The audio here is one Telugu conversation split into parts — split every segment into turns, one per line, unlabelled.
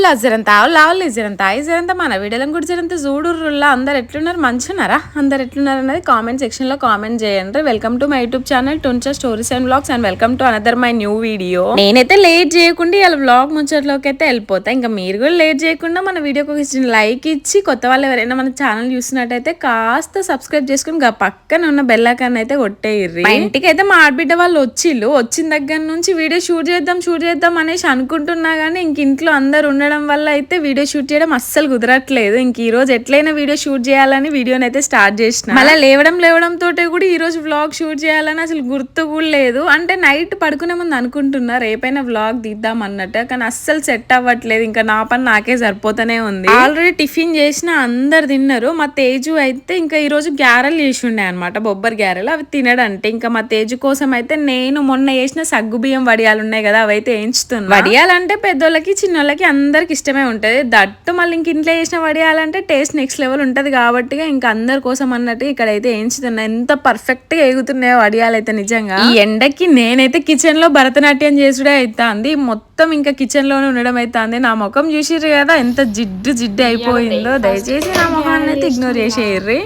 ఆవుల్లా జరంత ఆవులు ఆవులు జరంత అయి జరంత మన వీడియోలను కూడా జరంత చూడుర్రుల్లా అందరు ఎట్లున్నారు? మంచున్నారా అందరు ఎట్లున్నారు అనేది కామెంట్ సెక్షన్లో కామెంట్ చేయండి. Welcome to my YouTube channel టుంచా stories and blogs and welcome to another my new video నేనైతే లేట్ చేయకుండా ఇలా బ్లాగ్ ముచ్చట్లోకి అయితే వెళ్ళిపోతా. ఇంకా మీరు కూడా లేట్ చేయకుండా మన వీడియోకి ఒక లైక్ ఇచ్చి కొత్త వాళ్ళు ఎవరైనా మన ఛానల్ చూసినట్టయితే కాస్త సబ్స్క్రైబ్ చేసుకుని పక్కన ఉన్న బెల్లకాన్ని అయితే కొట్టేయర్రి ఇంటికి అయితే మా ఆడబిడ్డ వాళ్ళు వచ్చిళ్ళు. వచ్చిన దగ్గర నుంచి వీడియో షూట్ చేద్దాం షూట్ చేద్దాం అనేసి అనుకుంటున్నా కానీ ఇంక ఇంట్లో అందరు ఉండడం వల్ల అయితే వీడియో షూట్ చేయడం అస్సలు కుదరట్లేదు. ఇంక ఈ రోజు ఎట్లయినా వీడియో షూట్ చేయాలని వీడియోని అయితే స్టార్ట్ చేసిన. మళ్ళీ లేవడం లేవడం తోటే కూడా ఈ రోజు వ్లాగ్ షూట్ చేయాలని అసలు గుర్తు కూడా లేదు. అంటే నైట్ పడుకునే ముందు అనుకుంటున్నా రేపైనా వ్లాగ్ తీద్దాం అన్నట్టు. కానీ అస్సలు సెట్ అవ్వట్లేదు. ఇంకా నా పని నాకే సరిపోతూనే ఉంది. ఆల్రెడీ టిఫిన్ చేసిన అందరు తిన్నారు. మా తేజు అయితే ఇంకా ఈ రోజు గ్యారెలు చేసి ఉండే అనమాట బొబ్బరి గ్యారెలు అవి తినడంటే. ఇంకా మా తేజు కోసం అయితే నేను మొన్న వేసిన సగ్గు బియ్యం వడియాలు ఉన్నాయి కదా అవి అయితే వేయించుతున్నా. వడియాలంటే పెద్దోళ్ళకి చిన్నోళ్ళకి అందరికి ఇష్టమే ఉంటది. దట్టు మళ్ళీ ఇంక ఇంట్లో వేసిన వడియాలంటే టేస్ట్ నెక్స్ట్ లెవెల్ ఉంటది కాబట్టి ఇంకా అందరి కోసం అన్నట్టు ఇక్కడ అయితే వేయించుతున్నా. ఎంత పర్ఫెక్ట్గా ఎగుతున్నాయో వడియాలు అయితే నిజంగా. ఈ ఎండకి నేనైతే కిచెన్లో భరతనాట్యం చేసుడే అవుతుంది మొత్తం ఇంకా కిచెన్లోనే ఉండడం అవుతుంది నా ముఖం చూసిర్రు కదా ఎంత జిడ్డు జిడ్డు అయిపోయిందో. దయచేసి నా ముఖాన్ని అయితే ఇగ్నోర్ చేసేయర్రి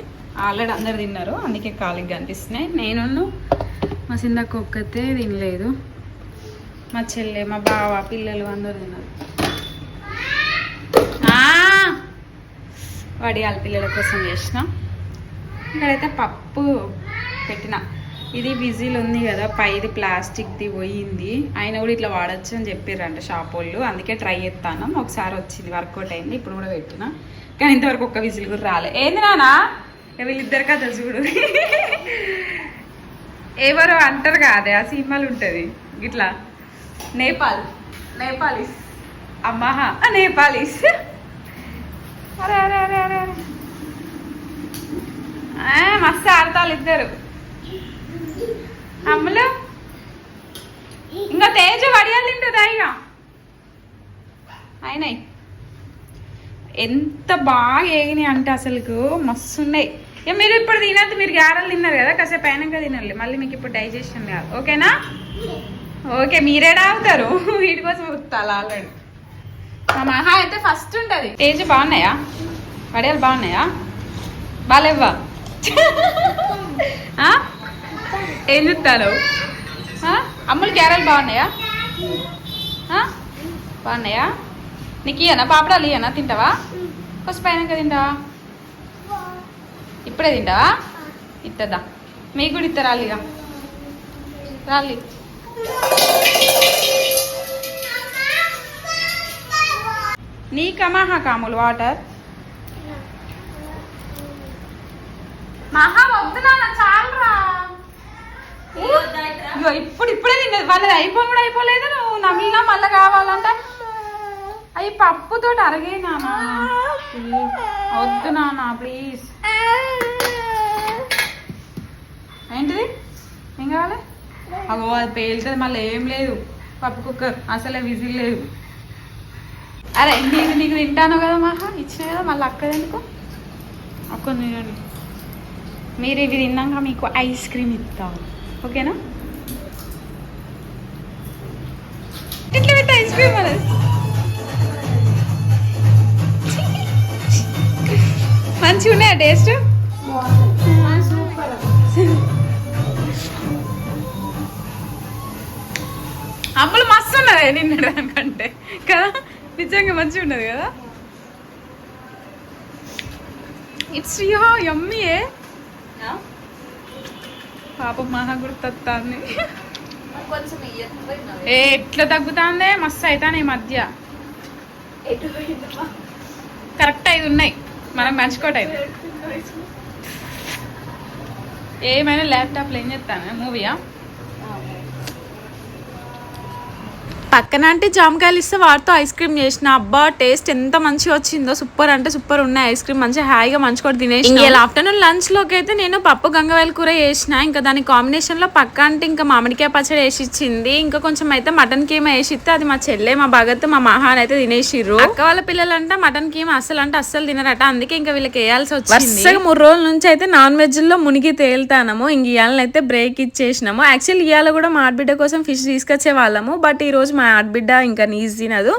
ఆల్రెడీ అందరు తిన్నారు. అందుకే కాలికి కనిపిస్తున్నాయి నేను మా చిన్నక్క ఒక్కతే తినలేదు. మా చెల్లె మా బావ పిల్లలు అందరు తిన్నారు ఆ! వడియాల పిల్లల కోసం చేసిన. ఇక్కడైతే పప్పు పెట్టిన. ఇది విజిల్ ఉంది కదా పైది ప్లాస్టిక్ది పోయింది. ఆయన కూడా ఇట్లా వాడచ్చు అని చెప్పారంట షాప్ వాళ్ళు. అందుకే ట్రై చేస్తాను ఒకసారి వచ్చింది వర్కౌట్ అయింది. ఇప్పుడు కూడా పెట్టిన. కానీ ఇంతవరకు ఒక్క విజిల్ కూడా రాలే. ఏంది నానా వీళ్ళిద్దరు కదా చూడు. ఎవరో అంటారు కాదే ఆ సినిమాలు ఉంటుంది. ఇట్లా నేపాల్. నేపాలీస్. అమ్మాహా. నేపాలీస్ అరే అరే అరే అరే అరే ఆ, వాళ్ళిద్దరు. అమ్మలు? ఇంకా తేజ వడియాలు తింటుందా ఇక? అయినాయి. ఎంత బాగా ఏగినాయి అంటే అసలుకు మస్తు ఉన్నాయి ఇక మీరు ఇప్పుడు తినద్దు మీరు గారెలు తిన్నారు కదా కాసేపు అయినాక తినాలి మళ్ళీ మీకు ఇప్పుడు డైజెషన్ కాదు. ఓకేనా? ఓకే మీరేడా అవుతారు వీటి కోసం ఉత్తాలి ఆల్రెడీ. మా మహా అయితే ఫస్ట్ ఉంటుంది. తేజ బాగున్నాయా? వడియాలు బాగున్నాయా? బాగాలేవ్వా? ఏం చెప్తారు అమ్ములు గ్యారెలు బాగున్నాయా? బాగున్నాయా? నీకు ఇయనా పాపడాలు ఇయనా తింటావా? కొంచెం పైన తింటావా? ఇప్పుడే తింటావా? ఇస్తుందా మీకు కూడా ఇస్తా రాలిగా రాలి నీకా కాములు? వాటర్? మహా వద్దు నాన్న చాలరా ఇగో ఇప్పుడు ఇప్పుడే తిన్నది వాళ్ళది అయిపోయి కూడా అయిపోలేదు నువ్వు. నమిలినా మళ్ళీ కావాలంటే. అవి పప్పుతో అరగే నాన్న. వద్దు నాన్న ప్లీజ్. ఏంటిది? ఏం కావాలి? అగో అది పేలుతుంది. మళ్ళీ ఏం లేదు. పప్పు కుక్కర్. అసలే విజిల్ లేదు. అరే నీకు నీకు తింటాను కదా మహా? ఇచ్చిన కదా మళ్ళీ అక్కడ ఎందుకు? అక్కడ తినండి. మీరు ఇవి తిన్నాక మీకు ఐస్ క్రీమ్ ఇస్తాం. ఓకేనా? ఇట్లా పెట్టి ఐస్ క్రీమ్ అనేది మంచిగా ఉన్నాయా టేస్ట్? అమ్మలు మస్తు ఉన్నది నిన్న దానికంటే కదా? నిజంగా మంచిగా ఉన్నది కదా? ఇట్స్ యా యమ్మీయే పాప మహా గుర్తొస్తుంది ఏ ఎట్లా తగ్గుతాందే? మస్తు అవుతాను ఈ మధ్య. కరెక్ట్ ఐదు ఉన్నాయి. మనం మంచుకోట ఐదు. ఏమైనా ల్యాప్టాప్లో ఏం చెప్తాను మూవీయా? పక్కన అంటే జామకాయలు ఇస్తే వాటితో ఐస్ క్రీమ్ చేసిన. అబ్బా టేస్ట్ ఎంత మంచిగా వచ్చిందో. సూపర్ అంటే సూపర్ ఉన్నాయి ఐస్ క్రీమ్ మంచిగా హాయిగా మంచుకోటి తినేసి ఇంకా ఆఫ్టర్నూన్ లంచ్లోకి అయితే నేను పప్పు గంగవేల కూర చేసిన. ఇంకా దాని కాంబినేషన్లో పక్క అంటే ఇంకా మామిడికాయ పచ్చడి వేసి ఇచ్చింది. ఇంకా కొంచెం అయితే మటన్ కీమ వేసి ఇస్తే అది మా చెల్లె మా భగత్ మా మహాన్ అయితే తినేసిర్రు. అక్క వాళ్ళ పిల్లలంట మటన్ కీమ అస్సలు అంటే అస్సలు తినరట. అందుకే ఇంకా వీళ్ళకి వేయాల్సి వచ్చింది. మూడు రోజుల నుంచి అయితే నాన్ వెజ్లో మునిగి తేలుతానము. ఇంక ఇవాళనైతే బ్రేక్ ఇచ్చేసినాము. యాక్చువల్ ఇవాళ కూడా మా ఆడబిడ్డ కోసం ఫిష్ తీసుకొచ్చే వాళ్ళము బట్ ఈ రోజు మా ఆడబిడ్డ ఇంకా నీస్ తినదు.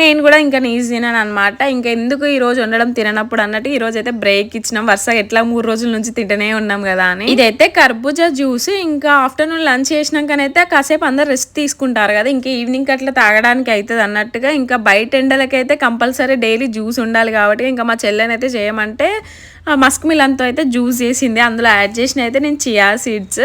నేను కూడా ఇంకా నీస్ తినను అనమాట ఇంకా ఎందుకు ఈరోజు ఉండడం తిననప్పుడు అన్నట్టు ఈరోజు అయితే బ్రేక్ ఇచ్చినాం. వరుసగా ఎట్లా మూడు రోజుల నుంచి తింటూనే ఉన్నాం కదా అని. ఇదైతే కర్బూజా జ్యూస్. ఇంకా ఆఫ్టర్నూన్ లంచ్ చేసినాకనైతే కాసేపు అందరు రెస్ట్ తీసుకుంటారు కదా. ఇంకా ఈవినింగ్ అట్లా తాగడానికి అవుతుంది అన్నట్టుగా. ఇంకా బయట ఎండలకైతే కంపల్సరీ డైలీ జ్యూస్ ఉండాలి కాబట్టి ఇంకా మా చెల్లెనైతే చేయమంటే మస్క్ మిలన్తో అయితే జ్యూస్ చేసింది అందులో యాడ్ చేసిన అయితే నేను చియా సీడ్స్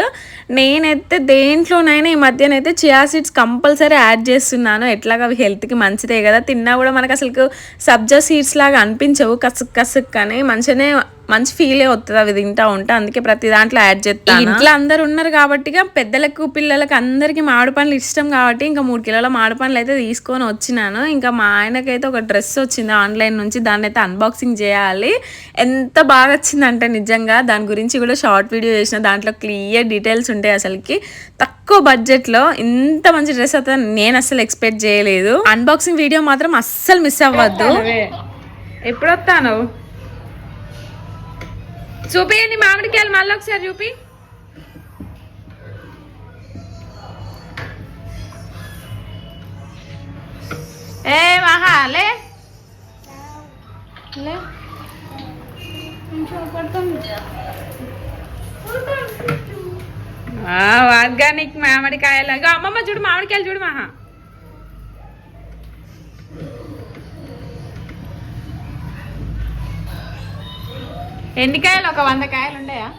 నేనైతే దేంట్లోనైనా ఈ మధ్యనైతే చియా సీడ్స్ కంపల్సరీ యాడ్ చేస్తున్నాను. ఎట్లాగా అవి హెల్త్కి మంచిదే కదా. తిన్నా కూడా మనకు అసలు సబ్జా సీడ్స్ లాగా అనిపించవు. కసుక్ కసుక్ అని మంచిగానే మంచి ఫీలే వస్తుంది అవి తింటా ఉంటే. అందుకే ప్రతి దాంట్లో యాడ్ చేస్తాను ఇంట్లో అందరు ఉన్నారు కాబట్టి పెద్దలకు పిల్లలకు అందరికి మామిడి పండ్లు ఇష్టం కాబట్టి ఇంకా మూడు కిలోల మామిడి పండ్లు అయితే తీసుకొని వచ్చినాను. ఇంకా మా ఆయనకైతే ఒక డ్రెస్ వచ్చింది ఆన్లైన్ నుంచి దాన్ని అయితే అన్బాక్సింగ్ చేయాలి. ఎంత బాగా వచ్చిందంటే నిజంగా దాని గురించి కూడా షార్ట్ వీడియో చేసిన దాంట్లో క్లియర్ డీటెయిల్స్ ఉంటాయి అసలుకి. తక్కువ బడ్జెట్లో ఇంత మంచి డ్రెస్ అయితే నేను అస్సలు ఎక్స్పెక్ట్ చేయలేదు. అన్బాక్సింగ్ వీడియో మాత్రం అస్సలు మిస్ అవ్వద్దు. ఎప్పుడు వస్తాను చూపియండి మామిడికాయలు మళ్ళీ ఒకసారి చూపి. ఏ మహా లే. లే. ఆర్గానిక్ మామిడికాయలు. ఇగో అమ్మమ్మ చూడు మామిడికాయలు చూడు మహా. ఎండికాయలు ఒక వంద కాయలు ఉండయా?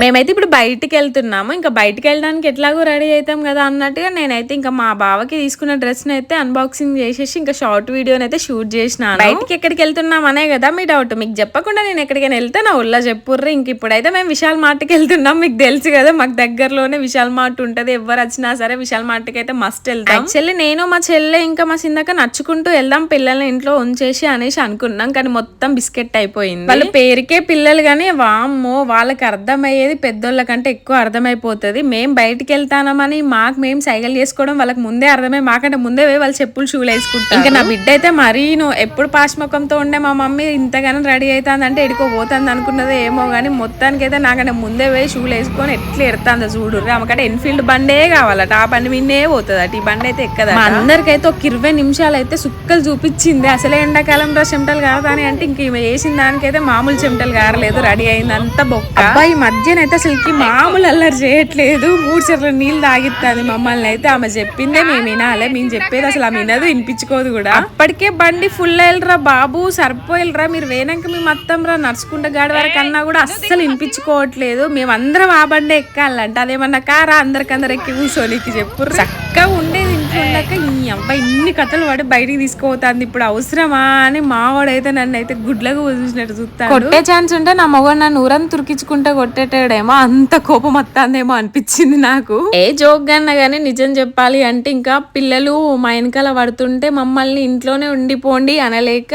మేమైతే ఇప్పుడు బయటికి వెళ్తున్నాము ఇంకా బయటికి వెళ్ళడానికి ఎట్లాగో రెడీ అవుతాం కదా అన్నట్టుగా నేనైతే ఇంకా మా బావకి తీసుకున్న డ్రెస్ అయితే అన్బాక్సింగ్ చేసేసి ఇంకా షార్ట్ వీడియోని అయితే షూట్ చేసినాను. బయటికి ఎక్కడికి వెళ్తున్నాం అనే కదా మీ డౌట్ మీకు చెప్పకుండా నేను ఎక్కడికైనా వెళ్తే నా ఉల్లా చెప్పుర్రి. ఇంక ఇప్పుడైతే మేము విశాల్ మార్ట్కి వెళ్తున్నాం. మీకు తెలుసు కదా మాకు దగ్గరలోనే విశాల్ మార్ట్ ఉంటది. ఎవరు వచ్చినా సరే విశాల్ మార్ట్కి అయితే మస్ట్ వెళ్తాం. యాక్చువల్లీ నేను మా చెల్లె ఇంకా మా సిందక నచ్చుకుంటూ వెళ్దాం. పిల్లల్ని ఇంట్లో ఉంచేసి అనేసి అనుకున్నాం. కానీ మొత్తం బిస్కెట్ అయిపోయింది. వాళ్ళ పేరుకే పిల్లలు కానీ వామ్మో వాళ్ళకి అర్థమయ్యేది పెద్దోళ్ళ కంటే ఎక్కువ అర్థమైపోతుంది. మేం బయటికి వెళ్తానమని మాకు మేము సైకిల్ చేసుకోవడం వాళ్ళకి ముందే అర్థమై మాకంటే ముందే పోయి వాళ్ళు చెప్పులు షూలు వేసుకుంటారు. ఇంకా నా బిడ్డ అయితే మరీ నువ్వు ఎప్పుడు పాశ్మకంతో ఉండే మా మమ్మీ ఇంతగానో రెడీ అవుతుంది అంటే ఎడుకో పోతుంది అనుకున్నదో ఏమో కానీ మొత్తానికి అయితే నాకంటే ముందే పోయి షూలు వేసుకొని ఎట్లా ఎడతాందో చూడు. ఆమెకంటే ఎన్ఫీల్డ్ బండే కావాలట. ఆ బండి మిన్నే పోతుంది అటు ఈ బండి అయితే ఎక్కదా అందరికైతే ఒక ఇరవై నిమిషాలు అయితే సుక్కలు చూపించింది. అసలే ఎండాకాలం రా చెమటలు కాదని అంటే ఇంక ఈమె వేసిన దానికైతే మామూలు చెమటలు కారలేదు. రెడీ అయింది అంత బొక్క. అబ్బాయి ఈ నేనైతే అసలుకి మామూలు అల్లరి చేయట్లేదు. మూడు చెట్ల నీళ్ళు తాగిస్తుంది మమ్మల్ని అయితే. ఆమె చెప్పిందే మేము వినాలి. మేము చెప్పేది అసలు ఆమె వినదు వినిపించుకోదు కూడా. అప్పటికే బండి ఫుల్ వెళ్ళరా బాబు సరిపోయిలరా. మీరు వేనాక మేము మొత్తం రా. నడుచుకుంటే గాడి వరకు అన్నా కూడా అస్సలు వినిపించుకోవట్లేదు. మేమందరం ఆ బండి ఎక్కాలంట. అదేమన్నా కారా? అందరికందరు ఎక్కి కూర్చోనికి చెప్పు చక్కగా ఉండే ఇంట్లో ఉండక ఈ అబ్బాయి ఇన్ని కథలు పడి బయటికి తీసుకుపోతుంది. ఇప్పుడు అవసరమా అని మావాడైతే నన్ను అయితే గుడ్లకు చూసినట్టు చూస్తాడు. కొట్టే ఛాన్స్ ఉంటే నా మగవాడు నన్ను ఊరంతా తురికించుకుంటే కొట్టేటాడేమో అంత కోపం వస్తుందేమో అనిపించింది నాకు. ఏ జోక్ అన్నా కానీ నిజం చెప్పాలి అంటే ఇంకా పిల్లలు మా వెనకాల పడుతుంటే మమ్మల్ని ఇంట్లోనే ఉండిపోండి అనలేక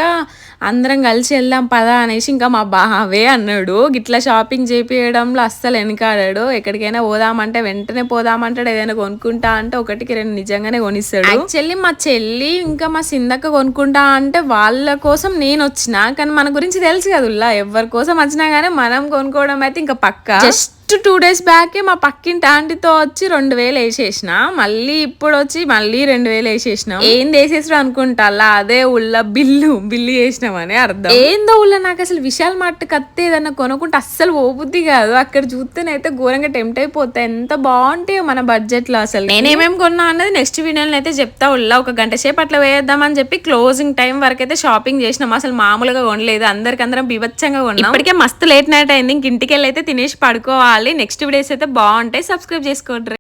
అందరం కలిసి వెళ్దాం పదా అనేసి ఇంకా మా బావే అన్నాడు. గిట్లా షాపింగ్ చేపియడంలో అస్సలు వెనకాడాడు. ఎక్కడికైనా పోదామంటే వెంటనే పోదామంటాడు ఏదైనా కొనుక్కుంటా అంటే ఒకటికి రెండు నిజంగానే కొనిస్తాడు. యాక్చువల్లీ మా చెల్లి ఇంకా మా సిందక్క కొనుక్కుంటా అంటే వాళ్ళ కోసం నేను వచ్చిన కానీ మన గురించి తెలుసు కదా ఎవరి కోసం వచ్చినా కానీ మనం కొనుక్కోవడం అయితే ఇంకా పక్క. జస్ట్ టూ డేస్ బ్యాకే మా పక్కింటి ఆంటీతో వచ్చి రెండు వేలు వేసేసిన. మళ్ళీ ఇప్పుడు వచ్చి మళ్ళీ రెండు వేలు వేసేసినాం. ఏం వేసేసారు అనుకుంటా అలా అదే ఉల్ల బిల్లు బిల్లు చేసినామని అర్థం. ఏందో ఉల్ల నాకు అసలు విశాల్ మార్ట్ కత్తే ఏదన్నా కొనుక్కుంటే అస్సలు పోబుద్ది కాదు. అక్కడ చూస్తేనైతే ఘోరంగా టెంప్ట్ అయిపోతాయి ఎంత బాగుంటాయో మన బడ్జెట్లో అసలు. నేనేమేం కొన్నా అన్నది నెక్స్ట్ వీడియోలో అయితే చెప్తా ఉల్లా ఒక గంట సేపు అట్లా వేద్దామని చెప్పి క్లోజింగ్ టైం వరకు అయితే షాపింగ్ చేసినాం. అసలు మామూలుగా కొనలేదు. అందరికందరం బీభత్సంగా కొన్నాం. ఇప్పటికే మస్తు లేట్ నైట్ అయింది. ఇంక ఇంటికి వెళ్ళి అయితే తినేసి పడుకోవాలి. నెక్స్ట్ వీడియోస్ అయితే బాగుంటాయి. సబ్స్క్రైబ్ చేసుకోండి.